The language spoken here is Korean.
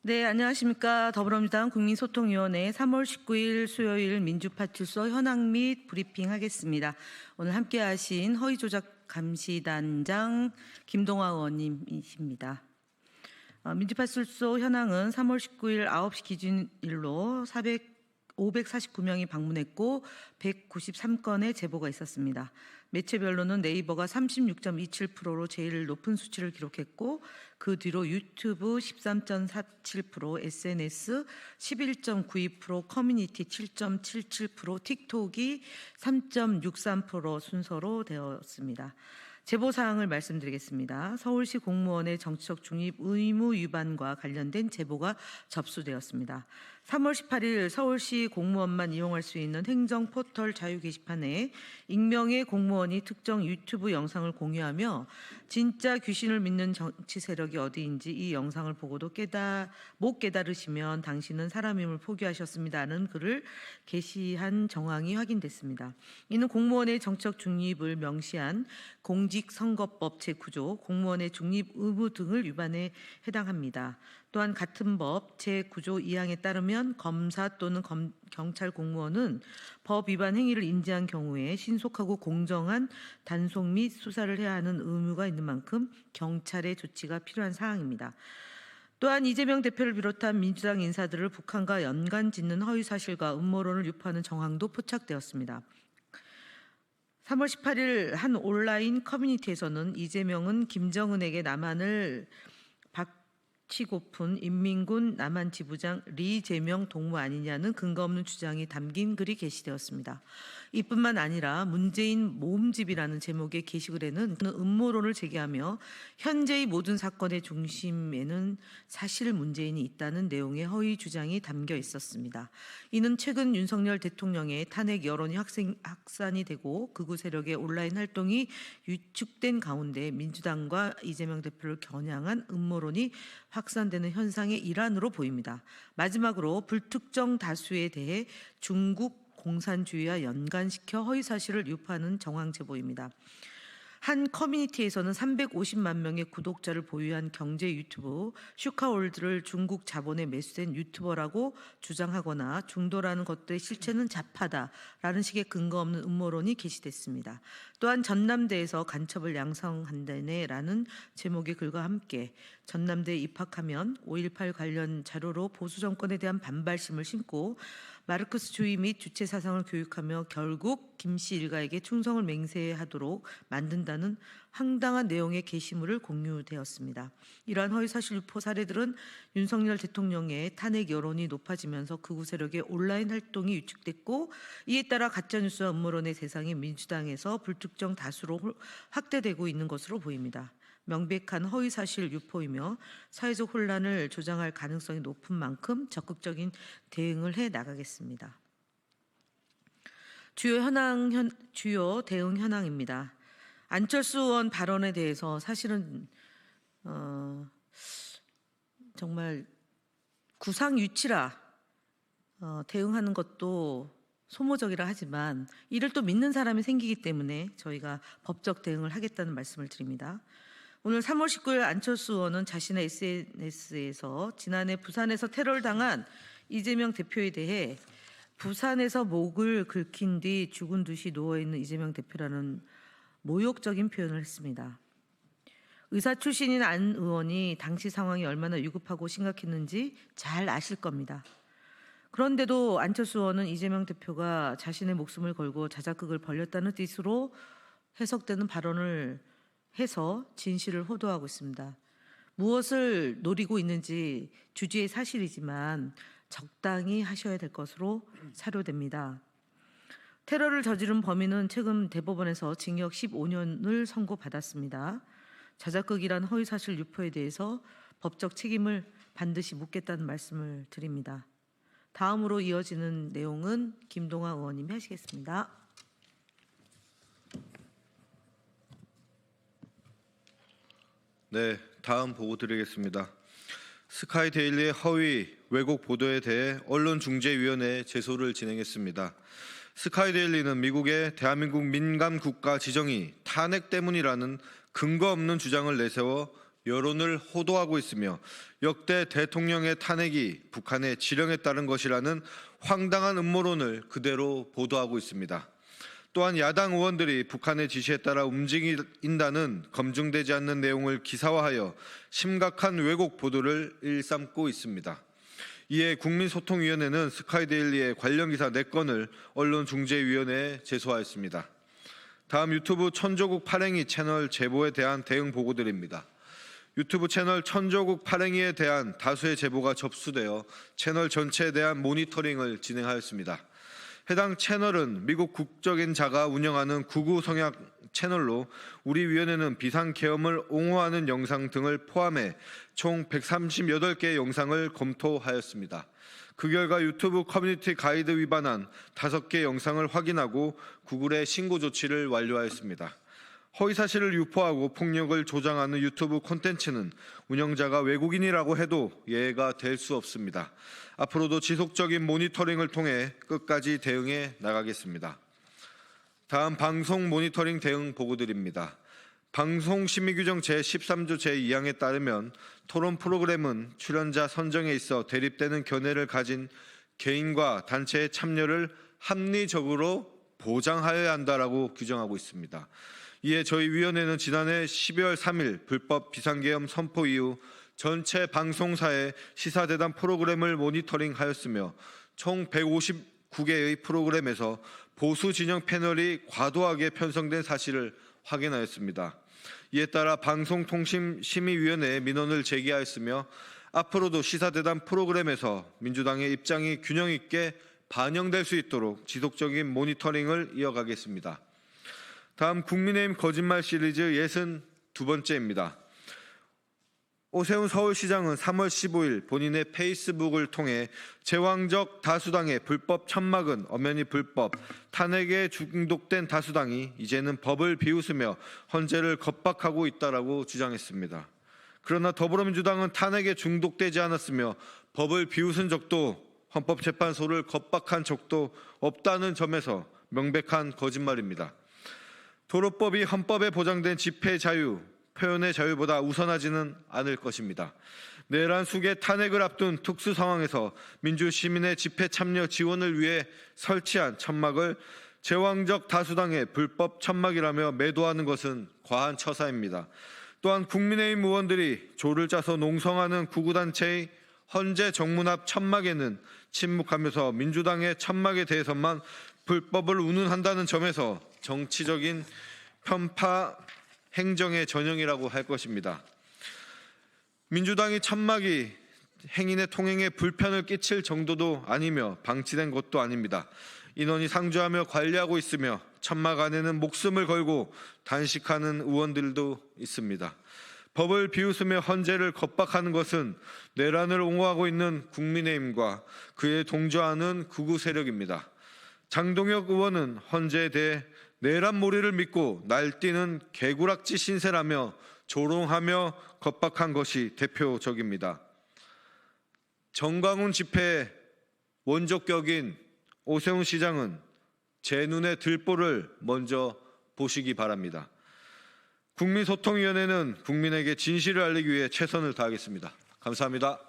네, 안녕하십니까. 더불어민주당 국민소통위원회 3월 19일 수요일 민주파출소 현황 및 브리핑 하겠습니다. 오늘 함께 하신 허위조작 감시단장 김동화 의원님이십니다. 어, 민주파출소 현황은 3월 19일 9시 기준일로 400 549명이 방문했고 193건의 제보가 있었습니다. 매체별로는 네이버가 36.27%로 제일 높은 수치를 기록했고 그 뒤로 유튜브 13.47%, SNS 11.92%, 커뮤니티 7.77%, 틱톡이 3.63% 순서로 되었습니다. 제보 사항을 말씀드리겠습니다. 서울시 공무원의 정치적 중립 의무 위반과 관련된 제보가 접수되었습니다. 3월 18일 서울시 공무원만 이용할 수 있는 행정 포털 자유 게시판에 익명의 공무원이 특정 유튜브 영상을 공유하며 진짜 귀신을 믿는 정치 세력이 어디인지 이 영상을 보고도 깨달 못 깨달으시면 당신은 사람임을 포기하셨습니다는 글을 게시한 정황이 확인됐습니다. 이는 공무원의 정치적 중립을 명시한 공직선거법 제9조 공무원의 중립 의무 등을 위반에 해당합니다. 또한 같은 법 제9조 2항에 따르면 검사 또는 검- 경찰 공무원은 법 위반 행위를 인지한 경우에 신속하고 공정한 단속 및 수사를 해야 하는 의무가 있는 만큼 경찰의 조치가 필요한 사항입니다. 또한 이재명 대표를 비롯한 민주당 인사들을 북한과 연관 짓는 허위 사실과 음모론을 유포하는 정황도 포착되었습니다. 3월 18일 한 온라인 커뮤니티에서는 이재명은 김정은에게 남한을 바 치고픈 인민군 남한 지부장 리재명 동무 아니냐는 근거 없는 주장이 담긴 글이 게시되었습니다. 이뿐만 아니라 문재인 모음집이라는 제목의 게시글에는 음모론을 제기하며 현재의 모든 사건의 중심에는 사실 문재인이 있다는 내용의 허위 주장이 담겨 있었습니다. 이는 최근 윤석열 대통령의 탄핵 여론이 확생, 확산이 되고 극우 세력의 온라인 활동이 위축된 가운데 민주당과 이재명 대표를 겨냥한 음모론이 확산되는 현상의 일환으로 보입니다. 마지막으로 불특정 다수에 대해 중국 공산주의와 연관시켜 허위 사실을 유포하는 정황 제보입니다. 한 커뮤니티에서는 350만 명의 구독자를 보유한 경제 유튜브 슈카월드를 중국 자본에 매수된 유튜버라고 주장하거나 중도라는 것들의 실체는 자파다라는 식의 근거 없는 음모론이 게시됐습니다. 또한 전남대에서 간첩을 양성한다네라는 제목의 글과 함께 전남대에 입학하면 5.18 관련 자료로 보수 정권에 대한 반발심을 심고 마르크스 주의 및 주체 사상을 교육하며 결국 김씨 일가에게 충성을 맹세하도록 만든다는 황당한 내용의 게시물을 공유되었습니다. 이러한 허위사실 유포 사례들은 윤석열 대통령의 탄핵 여론이 높아지면서 극우 세력의 온라인 활동이 위축됐고 이에 따라 가짜뉴스와 음모론의 대상이 민주당에서 불특정 다수로 홀- 확대되고 있는 것으로 보입니다. 명백한 허위 사실 유포이며 사회적 혼란을 조장할 가능성이 높은 만큼 적극적인 대응을 해 나가겠습니다. 주요 현황 현, 주요 대응 현황입니다. 안철수 의원 발언에 대해서 사실은 어, 정말 구상 유치라 어, 대응하는 것도 소모적이라 하지만 이를 또 믿는 사람이 생기기 때문에 저희가 법적 대응을 하겠다는 말씀을 드립니다. 오늘 3월 19일 안철수 의원은 자신의 SNS에서 지난해 부산에서 테러를 당한 이재명 대표에 대해 부산에서 목을 긁힌 뒤 죽은 듯이 누워 있는 이재명 대표라는 모욕적인 표현을 했습니다. 의사 출신인 안 의원이 당시 상황이 얼마나 위급하고 심각했는지 잘 아실 겁니다. 그런데도 안철수 의원은 이재명 대표가 자신의 목숨을 걸고 자작극을 벌였다는 뜻으로 해석되는 발언을 해서 진실을 호도하고 있습니다. 무엇을 노리고 있는지 주지의 사실이지만 적당히 하셔야 될 것으로 사료됩니다. 테러를 저지른 범인은 최근 대법원에서 징역 15년을 선고받았습니다. 자작극이란 허위사실 유포에 대해서 법적 책임을 반드시 묻겠다는 말씀을 드립니다. 다음으로 이어지는 내용은 김동아 의원님이 하시겠습니다. 네, 다음 보고 드리겠습니다. 스카이 데일리의 허위 왜곡 보도에 대해 언론중재위원회에 제소를 진행했습니다. 스카이 데일리는 미국의 대한민국 민감 국가 지정이 탄핵 때문이라는 근거 없는 주장을 내세워 여론을 호도하고 있으며 역대 대통령의 탄핵이 북한의 지령에 따른 것이라는 황당한 음모론을 그대로 보도하고 있습니다. 또한 야당 의원들이 북한의 지시에 따라 움직인다는 검증되지 않는 내용을 기사화하여 심각한 왜곡 보도를 일삼고 있습니다. 이에 국민소통위원회는 스카이데일리의 관련 기사 4건을 언론중재위원회에 제소하였습니다. 다음 유튜브 천조국 파랭이 채널 제보에 대한 대응 보고드립니다. 유튜브 채널 천조국 파랭이에 대한 다수의 제보가 접수되어 채널 전체에 대한 모니터링을 진행하였습니다. 해당 채널은 미국 국적인 자가 운영하는 구구 성향 채널로 우리 위원회는 비상 계엄을 옹호하는 영상 등을 포함해 총 138개의 영상을 검토하였습니다. 그 결과 유튜브 커뮤니티 가이드 위반한 5개 영상을 확인하고 구글에 신고 조치를 완료하였습니다. 허위 사실을 유포하고 폭력을 조장하는 유튜브 콘텐츠는 운영자가 외국인이라고 해도 예외가 될 수 없습니다. 앞으로도 지속적인 모니터링을 통해 끝까지 대응해 나가겠습니다. 다음 방송 모니터링 대응 보고드립니다. 방송 심의 규정 제13조 제2항에 따르면 토론 프로그램은 출연자 선정에 있어 대립되는 견해를 가진 개인과 단체의 참여를 합리적으로 보장하여야 한다라고 규정하고 있습니다. 이에 저희 위원회는 지난해 12월 3일 불법 비상계엄 선포 이후 전체 방송사의 시사대담 프로그램을 모니터링하였으며 총 159개의 프로그램에서 보수 진영 패널이 과도하게 편성된 사실을 확인하였습니다. 이에 따라 방송통신심의위원회에 민원을 제기하였으며 앞으로도 시사대담 프로그램에서 민주당의 입장이 균형 있게 반영될 수 있도록 지속적인 모니터링을 이어가겠습니다. 다음 국민의힘 거짓말 시리즈 62번째입니다. 오세훈 서울시장은 3월 15일 본인의 페이스북을 통해 제왕적 다수당의 불법 천막은 엄연히 불법, 탄핵에 중독된 다수당이 이제는 법을 비웃으며 헌재를 겁박하고 있다라고 주장했습니다. 그러나 더불어민주당은 탄핵에 중독되지 않았으며 법을 비웃은 적도 헌법재판소를 겁박한 적도 없다는 점에서 명백한 거짓말입니다. 도로법이 헌법에 보장된 집회 자유, 표현의 자유보다 우선하지는 않을 것입니다. 내란 숙의 탄핵을 앞둔 특수 상황에서 민주 시민의 집회 참여 지원을 위해 설치한 천막을 제왕적 다수당의 불법 천막이라며 매도하는 것은 과한 처사입니다. 또한 국민의힘 의원들이 조를 짜서 농성하는 구구단체의 헌재 정문 앞 천막에는 침묵하면서 민주당의 천막에 대해서만 불법을 운운한다는 점에서 정치적인 편파 행정의 전형이라고 할 것입니다. 민주당이 천막이 행인의 통행에 불편을 끼칠 정도도 아니며 방치된 것도 아닙니다. 인원이 상주하며 관리하고 있으며 천막 안에는 목숨을 걸고 단식하는 의원들도 있습니다. 법을 비웃으며 헌재를 겁박하는 것은 내란을 옹호하고 있는 국민의힘과 그에 동조하는 극우 세력입니다. 장동혁 의원은 헌재에 대해 내란몰이를 믿고 날뛰는 개구락지 신세라며 조롱하며 겁박한 것이 대표적입니다. 정광훈 집회의 원조격인 오세훈 시장은 제 눈에 들보를 먼저 보시기 바랍니다. 국민소통위원회는 국민에게 진실을 알리기 위해 최선을 다하겠습니다. 감사합니다.